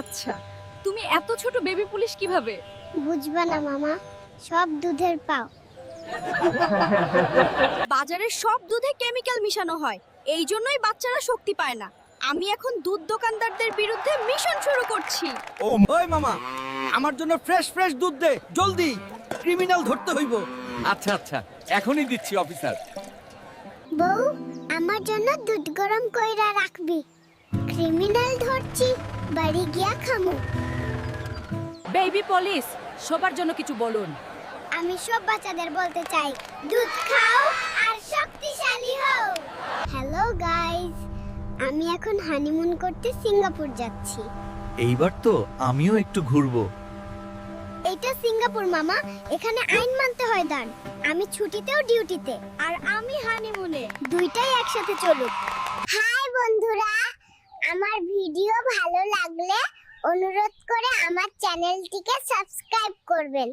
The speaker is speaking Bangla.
আচ্ছা তুমি এত ছোট বেবি পুলিশ কীভাবে? বুঝবা না মামা সব দুধের পাও। বাজারের সব দুধে কেমিক্যাল মিশানো হয় এই জন্যই বাচ্চারা শক্তি পায় না। আমি এখন দুধ দোকানদারদের বিরুদ্ধে মিশন শুরু করছি। ও ওই মামা আমার জন্য ফ্রেশ ফ্রেশ দুধ দে জলদি। ক্রিমিনাল ধরতে হইব। আচ্ছা আচ্ছা এখনই দিচ্ছি অফিসার বউ আমার জন্য দুধ গরম কইরা রাখবি। ক্রিমিনাল ধরছি বাড়ি গিয়া খামু। বেবি পুলিশ সবার জন্য কিছু বলুন। আমি সব বাচ্চাদের বলতে চাই দুধ খাও আর শক্তিশালী হও। হ্যালো গাইস আমি এখন হানিমুন করতে সিঙ্গাপুর যাচ্ছি। এইবার তো আমিও একটু ঘুরবো। এটা সিঙ্গাপুর মামা এখানে আইন মানতে হয় দান। আমি ছুটিতেও ডিউটিতে আর আমি হানিমুনে দুইটাই একসাথে চলুক। হাই বন্ধুরা আমার ভিডিও ভালো লাগলে অনুরোধ করে আমার চ্যানেলটিকে সাবস্ক্রাইব করবেন।